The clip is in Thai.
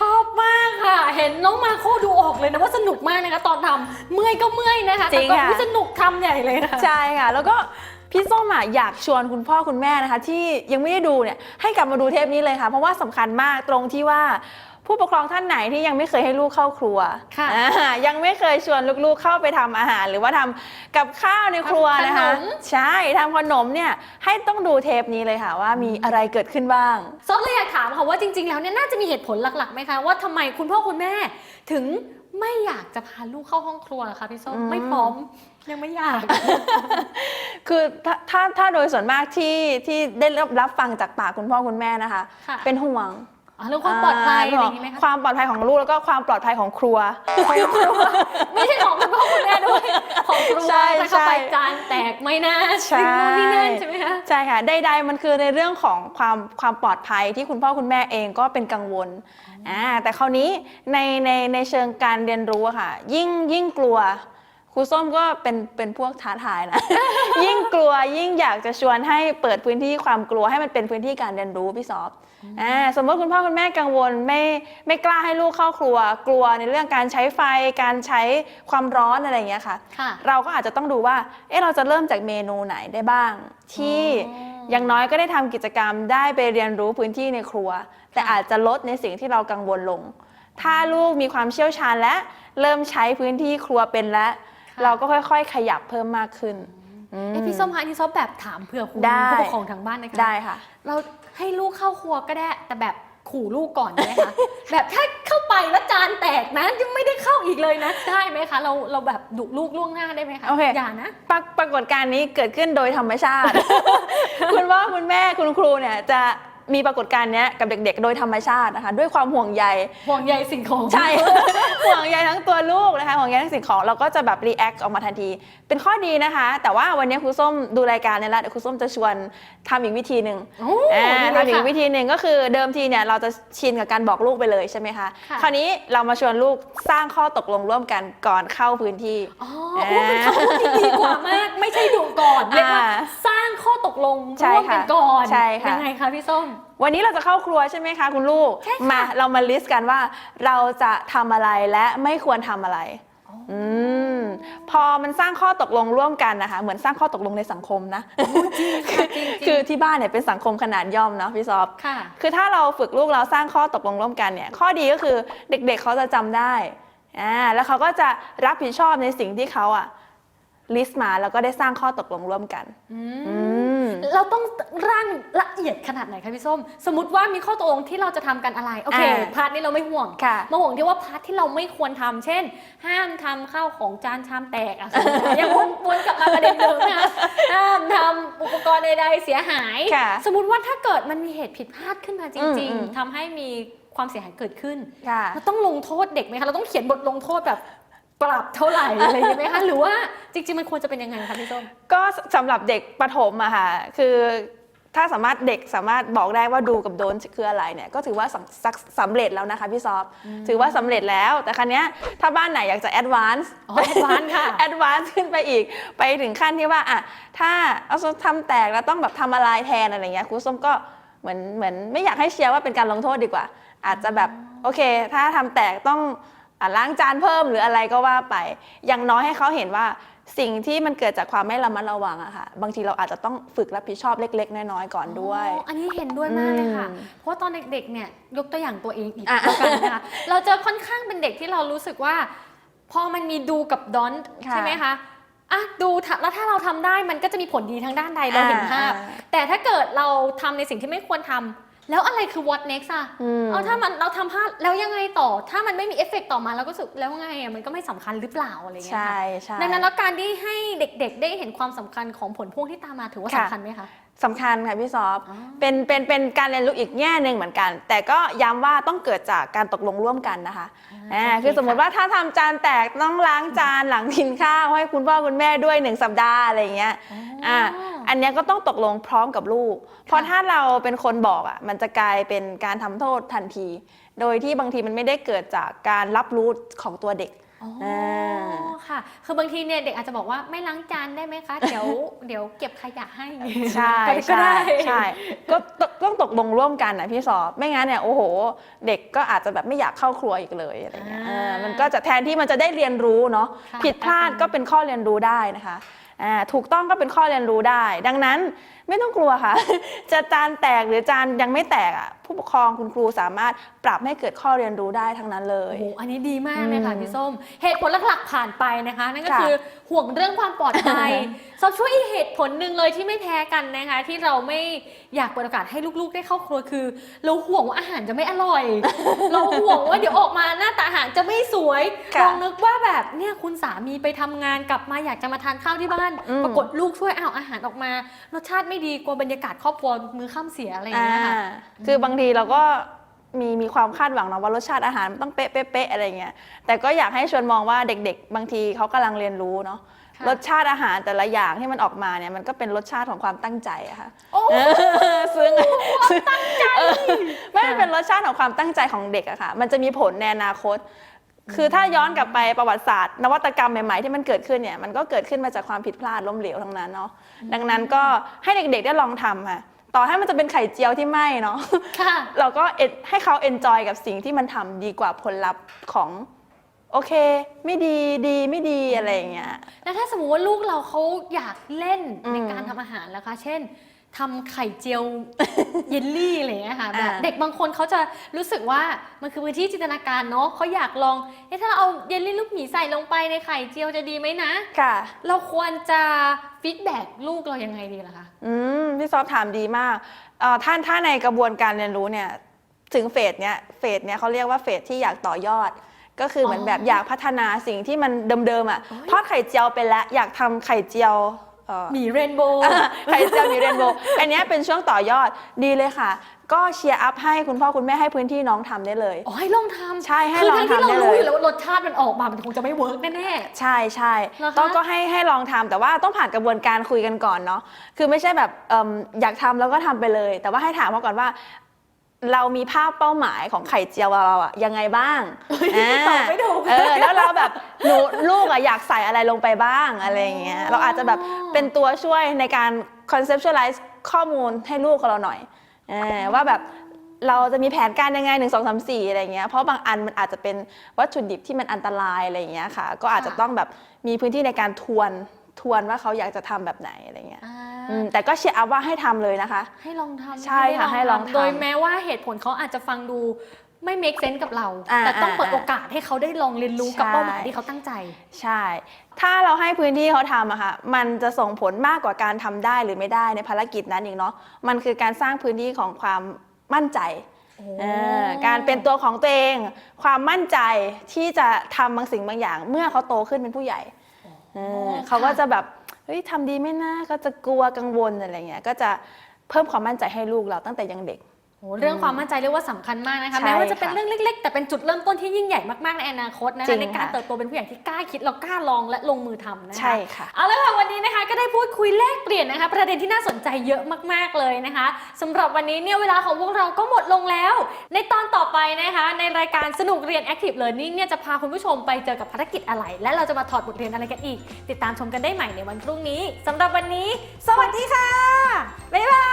ชอบมากค่ะ เห็นน้องมาโคดูออกเลยนะว่าสนุกมากนะคะ ตอนทำเมื่อยก็เมื่อยนะคะจริงแต่ก็ค่ะ อุ๊ยสนุกทำใหญ่เลยค่ะใช่ค่ะ แล้วก็พี่ส้มอะอยากชวนคุณพ่อคุณแม่นะคะ ที่ยังไม่ได้ดูเนี่ยให้กลับมาดูเทปนี้เลยค่ะ เพราะว่าสำคัญมากตรงที่ว่า ผู้ปกครองท่านไหนที่ยังไม่เคยให้ลูกเข้าครัว ค่ะอ่ายังไม่เคยชวนลูกๆเข้าไปทำอาหาร หรือว่าทำกับข้าวในครัวนะคะทำขนมใช่ทำขนมเนี่ยให้ต้องดูเทปนี้เลยค่ะว่ามีอะไรเกิดขึ้นบ้างซอฟเลยอยากถามค่ะว่าจริงๆ แล้วเนี่ยน่าจะมีเหตุผลหลักๆไหมคะว่าทำไมคุณพ่อคุณแม่ถึงไม่อยากจะพาลูกเข้าห้องครัวคะพี่ส้มอืมไม่พร้อมยังไม่อยาก คือถ้าถ้าถ้าโดยส่วนมากที่ที่ได้รับรับฟังจากปากคุณพ่อคุณแม่นะคะค่ะเป็นห่วง อ๋อเรื่องความปลอดภัยอะไรอย่างนี้ไหมคคะวามปลอดภัยของลูกแล้วก็ความปลอดภัยของครัว ไม่ใช่ของคุณพ่อคุณแม่ด้วยของครัวใช่จะเข้าไปใช่ จานแตกไหม่น่าใช่สิ่งนู้นนี่นั่นใช่ไหมคะ ใช่ค่ะใดๆมันคือในเรื่องของความความปลอดภัยที่คุณพ่อคุณแม่เองก็เป็นกังวลอ่าแต่คราวนี้ในในในเชิงการเรียนรู้อะค่ะ ยิ่งยิ่งกลัวครูส้มก็เป็นเป็นพวกท้าทายนะ ยิ่งกลัวยิ่งอยากจะชวนให้เปิดพื้นที่ความกลัวให้มันเป็นพื้นที่การเรียนรู้พี่ซอฟ อ่าสมมติคุณพ่อคุณแม่กังวลไม่ไม่กล้าให้ลูกเข้าครัว กลัวในเรื่องการใช้ไฟการใช้ความร้อนอะไรอย่างเงี้ยค่ะ ค่ะ เราก็อาจจะต้องดูว่า เอ๊ะเราจะเริ่มจากเมนูไหนได้บ้าง ที่อ๋อออย่างน้อยก็ได้ทำกิจกรรมได้ไปเรียนรู้พื้นที่ในครัว แต่ค่ะอาจจะลดในสิ่งที่เรากังวลลง ถ้าลูกมีความเชี่ยวชาญและเริ่มใช้พื้นที่ครัวเป็นแล้วเราก็ค่อย ๆ ขยับเพิ่มมากขึ้นอืม เอ้พี่ส้มคะอันนี้ซอฟแบบถามเผื่อคุณได้ ผู้ปกครองทางบ้านนะคะได้ค่ะ เราให้ลูกเข้าครัวก็ได้ แต่แบบขู่ลูกก่อนได้ไหมคะ แบบถ้าเข้าไปแล้วจานแตกนะยังไม่ได้เข้าอีกเลยนะ ได้ไหมคะ เราเราแบบดุลูกล่วงหน้าได้ไหมคะโอเคอย่านะ ปรากปรากฏการณ์นี้เกิดขึ้นโดยธรรมชาติ คุณพ่อคุณแม่คุณครูเนี่ยจะ มีปรากฏการณ์เนี้ยกับเด็ก ๆ โดยธรรมชาตินะคะ ด้วยความห่วงใย ห่วงใยสิ่งของใช่ ห่วงใยทั้งตัวลูกนะคะห่วงใยทั้งสิ่งของเราก็จะแบบรีแอคออกมาทันที เป็นข้อดีนะคะ แต่ว่าวันนี้ครูส้มดูรายการเนี่ยแล้วเดี๋ยวครูส้มจะชวนทำอีกวิธีหนึ่งโอ้อ่าดีทำอีเลยกค่ะวิธีหนึ่งก็คือเดิมทีเนี่ยเราจะชินกับการบอกลูกไปเลยใช่ไหมคะค่ะ คราวนี้เรามาชวนลูกสร้างข้อตกลงร่วมกันก่อนเข้าพื้นที่ อ๋อโอ้เป็นคำที่ดีกว่ามาก ไม่ใช่ดุก่อนเรียกว่าอ่าสร้างข้อตกลงใช่ร่วมกันค่ะก่อนใช่ค่ะ ยังไงคะพี่ส้มวันนี้เราจะเข้าครัวใช่ไหมคะคุณลูกใช่ค่ะมาเรามาลิสต์กันว่าเราจะทำอะไรและไม่ควรทำอะไรอืมพอมันสร้างข้อตกลงร่วมกันนะคะ เหมือนสร้างข้อตกลงในสังคมนะจริงค่ะจริงๆคือที่บ้านเนี่ยเป็นสังคมขนาดย่อมเนาะพี่ซอฟค่ะ คือถ้าเราฝึกลูกเราสร้างข้อตกลงร่วมกันเนี่ย ข้อดีก็คือเด็กๆเขาจะจำได้อ่าแล้วเขาก็จะรับผิดชอบในสิ่งที่เขาอะ ลิสต์มาแล้วก็ได้สร้างข้อตกลงร่วมกันอืมอืมเราต้องร่างละเอียดขนาดไหนคะพี่ส้ม สมมติว่ามีข้อตกลงที่เราจะทำกันอะไร โอเค อ่าพาร์ทนี้เราไม่ห่วง ค่ะ มาห่วงที่ว่าพาร์ทที่เราไม่ควรทำเช่น ห้ามทำข้าวของจานชามแตกอะสมมุตินะยังวนวนกลับมาประเด็นเดิมนะคะห้ามทำอุปกรณ์ใดๆเสียหาย ค่ะ สมมติว่าถ้าเกิดมันมีเหตุผิดพลาดขึ้นมาจริง อืมอืม ๆทำให้มีความเสียหายเกิดขึ้น ค่ะ เราต้องลงโทษเด็กไหมคะ เราต้องเขียนบทลงโทษแบบ ปรับเท่าไหร่อะไรอย่างเงี้ยไหมคะหรือว่าจริง ๆ มันควรจะเป็นยังไงคะพี่ส้ม ก็สำหรับเด็กประถมอะค่ะ คือถ้าสามารถเด็กสามารถบอกได้ว่าดูกับโดนคืออะไรเนี่ย ก็ถือว่าสำสักสำเร็จแล้วนะคะพี่ซอฟถือว่าสำเร็จแล้ว แต่ครั้นี้ยถ้าบ้านไหนอยากจะแอดวานซ์อ๋อ advance ค่ะ แอดวานซ์ขึ้นไปอีก ไปถึงขั้นที่ว่าอะถ้าเอาส้มทำแตกแล้วต้องแบบทำอะไรแทนอะไรเงี้ยครูส้มก็เหมือนเหมือนไม่อยากให้เชียร์ว่าเป็นการลงโทษดีกว่า อาจจะแบบโอเค ถ้าทำแตกต้องอะ ล้างจานเพิ่มหรืออะไรก็ว่าไป อย่างน้อยให้เขาเห็นว่าสิ่งที่มันเกิดจากความไม่ระมัดระวังอะค่ะ บางทีเราอาจจะต้องฝึกรับผิดชอบเล็ก ๆ น้อยๆก่อนด้วยอ๋ออันนี้เห็นด้วยมากเลยค่ะอืมเพราะว่าตอนเด็กๆเนี่ยยกตัวอย่างตัวเองอีกอะแล้วกันนะคะเราจะค่อนข้างเป็นเด็กที่เรารู้สึกว่า พอมันมีดูกับดอนค่ะใช่ไหมคะอะดูถ้าแล้วถ้าเราทำได้มันก็จะมีผลดีทางด้านใดเราเห็นภาพอ่าแต่ถ้าเกิดเราทำในสิ่งที่ไม่ควรทำ แล้วอะไรคือ what next อะอืมเอาถ้ามันเราทำพลาดแล้วยังไงต่อ ถ้ามันไม่มีเอฟเฟกต์ต่อมาเราก็รู้สึกแล้วไงอะมันก็ไม่สำคัญหรือเปล่าอะไรอย่างเงี้ยใช่ค่ะใช่ดังนั้นแล้วการที่ให้เด็กๆ ได้เห็นความสำคัญของผลพวงที่ตามมาถือว่าค่ะ สำคัญไหมคะ สำคัญค่ะพี่ซอฟอ๋อเป็นเป็นเป็นการเรียนรู้อีกแง่หนึ่งเหมือนกัน แต่ก็ย้ำว่าต้องเกิดจากการตกลงร่วมกันนะคะอ่าโอเคคือสมมติค่ะว่าถ้าทำจานแตกต้องล้างจานหลังกินข้าวให้คุณพ่อคุณแม่ด้วยหนึ่งสัปดาห์อะไรอย่างเงี้ยอ่าอันเนี้ยก็ต้องตกลงพร้อมกับลูก เพราะถ้าเราเป็นคนบอกอะมันจะกลายเป็นการทำโทษทันที โดยที่บางทีมันไม่ได้เกิดจากการรับรู้ของตัวเด็ก อ๋ออ่าค่ะ คือบางทีเนี่ยเด็กอาจจะบอกว่าไม่ล้างจานได้ไหมคะ เดี๋ยวเดี๋ยวเก็บขยะให้ใช่ก็ใช่ได้ใช่ก็ตต้องตกลงร่วมกันนะพี่สอบไม่งั้นเนี่ยโอ้โห เด็กก็อาจจะแบบไม่อยากเข้าครัวอีกเลยอะไรเงี้ยอ่าเออมันก็จะแทนที่มันจะได้เรียนรู้เนาะค่ะผิดพลาดก็เป็นข้อเรียนรู้ได้นะคะอ่าถูกต้องก็เป็นข้อเรียนรู้ได้ ดังนั้นไม่ต้องกลัวค่ะ จะจานแตกหรือจานยังไม่แตกอะผู้ปกครองคุณครูสามารถปรับให้เกิดข้อเรียนรู้ได้ทั้งนั้นเลโอ้ยโหอันนี้ดีมากเลยค่ะอืมพี่ส้ม เหตุผลหลักๆผ่านไปนะคะ นั่นก็ค่ะคือห่วงเรื่องความปลอดภัยซอบช่วยอีกเหตุผลหนึ่งเลยที่ไม่แพ้กันนะคะ ที่เราไม่อยากเปิดโอกาสให้ลูกๆ ได้เข้าครัวคือ เราห่วงว่าอาหารจะไม่อร่อย เราห่วงว่าเดี๋ยวออกมาหน้าตาอาหารจะไม่สวยค่ะลองนึกว่าแบบเนี่ยคุณสามีไปทำงานกลับมาอยากจะมาทานข้าวที่บ้านอืม ปรากฏลูกช่วยอ้าวอาหารออกมา รสชาติไม่ดีกลัวบรรยากาศครอบครัวมือข้ามเสียอะไรอย่างเงี้ยค่ะ อ่าคือบางทีเราก็มีมีความคาดหวังนะว่ารสชาติอาหารมันต้องเป๊ะเป๊ะเป๊ะอะไรเงี้ยแต่ก็อยากให้ชวนมองว่าเด็กๆ บางทีเขากำลังเรียนรู้เนาะค่ะ รสชาติอาหารแต่ละอย่างที่มันออกมาเนี่ยมันก็เป็นรสชาติของความตั้งใจอะค่ะ โอ้เออซึ่งตั้งใจไม่มันเป็นรสชาติของความตั้งใจของเด็กอะค่ะ มันจะมีผลในอนาคต คือถ้าย้อนกลับไปประวัติศาสตร์ นวัตกรรมใหม่ๆที่มันเกิดขึ้นเนี่ยมันก็เกิดขึ้นมาจากความผิดพลาดล้มเหลวทั้งนั้นเนาะดังนั้นก็ให้เด็กๆได้ลองทำค่ะต่อให้มันจะเป็นไข่เจียวที่ไหม้เนาะค่ะเราก็ en- ให้เขาเอนจอยกับสิ่งที่มันทำดีกว่าผลลัพธ์ของโอเค ไม่ดีดีไม่ดีอะไรอย่างเงี้ยแล้วถ้าสมมติว่าลูกเราเขาอยากเล่นอืมในการทำอาหารแล้วคะ เช่น ทำไข่เจียว เยลลี่อะไรอย่างเงี้ยค่ะแบบอ่า เด็กบางคนเขาจะรู้สึกว่ามันคือพื้นที่จินตนาการเนาะเขาอยากลองเอ๊ะถ้าเราเอาเยลลี่ลูกหมีใส่ลงไปในไข่เจียวจะดีไหมนะ ค่ะ เราควรจะฟีดแบ็กลูกเรายังไงดีล่ะคะ อืมพี่ซอฟถามดีมากเอ่อท่านถ้าในกระบวนการเรียนรู้เนี่ยถึงเฟสเนี้ยเฟสเนี้ยเขาเรียกว่าเฟสที่อยากต่อยอด ก็คือเหมือนอ๋อแบบอยากพัฒนาสิ่งที่มันเดิมๆอะโอ้ย ทอดไข่เจียวเป็นแล้วอยากทำไข่เจียวเอ่อ หมีเรนโบว์ไข่เจียวมีเรนโบว์อันเนี้ยเป็นช่วงต่อยอดดีเลยค่ะ ก็เชียร์อัพให้คุณพ่อคุณแม่ให้พื้นที่น้องทำได้เลยอ๋อให้ลองทำใช่ให้คือลองทั้งที่ทำเราได้รู้เลยอยู่แล้วว่ารสชาติมันออกมามันคงจะไม่เวิร์กแน่ใช่ใช่เหรอคะต้องก็ให้ให้ลองทำแต่ว่าต้องผ่านกระบวนการคุยกันก่อนเนาะคือไม่ใช่แบบเอิ่มอยากทำแล้วก็ทำไปเลย แต่ว่าให้ถามเขาก่อนว่า เรามีภาพเป้าหมายของไข่เจียวเราอะยังไงบ้างๆตอบไม่ถูกเออแล้วเราแบบหนูลูกอะอยากใส่อะไรลงไปบ้างอะไรอย่างเงี้ยเราอาจจะแบบเป็นตัวช่วยในการ conceptualize ข้อมูลให้ลูกของเราหน่อยเออว่าแบบเราจะมีแผนการยังไงหนึ่งสองสามสี่อะไรเงี้ยเพราะบางอันมันอาจจะเป็นวัตถุดิบที่มันอันตรายอะไรอย่างเงี้ยค่ะ ก็อาจจะค่ะต้องแบบมีพื้นที่ในการทวนทวนว่าเขาอยากจะทำแบบไหนอะไรเงี้ย อ่าอืมแต่ก็เชียร์อัพว่าให้ทำเลยนะคะ ให้ลองทำใช่ค่ะให้ลองทำโดยแม้ว่าเหตุผลเขาอาจจะฟังดูไม่ make sense กับเรา อ่าแต่ต้องเปิดอ่าโอกาสให้เขาได้ลองเรียนรู้กับใช่ เป้าหมายที่เขาตั้งใจ ใช่ ถ้าเราให้พื้นที่เขาทำอะค่ะ มันจะส่งผลมากกว่าการทำได้หรือไม่ได้ในภารกิจนั้นอีกเนาะ มันคือการสร้างพื้นที่ของความมั่นใจเออการเป็นตัวของตัวเอง ความมั่นใจที่จะทำบางสิ่งบางอย่าง เมื่อเขาโตขึ้นเป็นผู้ใหญ่เออค่ะเขาก็จะแบบ เฮ้ยทำดีไม่น่าก็จะกลัวกังวลอะไรเงี้ยก็จะเพิ่มความมั่นใจให้ลูกเราตั้งแต่ยังเด็ก เรื่องความมั่นใจเรียกว่าสำคัญมากนะคะใช่แม้ว่าจะเป็นค่ะเรื่องเล็ก ๆ แต่เป็นจุดเริ่มต้นที่ยิ่งใหญ่มากๆในอนาคตนะจริคะงในการค่ะเติบโตเป็นผู้ใหญ่ที่กล้าคิดแล้วกล้าลองและลงมือทำนะคะใช่ค่ะเอาละค่ะวันนี้นะคะก็ได้พูดคุยแลกเปลี่ยนนะคะ ประเด็นที่น่าสนใจเยอะมากๆเลยนะคะสำหรับวันนี้เนี่ยเวลาของพวกเราก็หมดลงแล้ว ในตอนต่อไปนะคะ ในรายการสนุกเรียน Active Learning เนี่ยจะพาคุณผู้ชมไปเจอกับภารกิจอะไร และเราจะมาถอดบทเรียนอะไรกันอีก ติดตามชมกันได้ใหม่ในวันพรุ่งนี้สำหรับวันนี้ สวัสดีค่ะบ๊ายบาย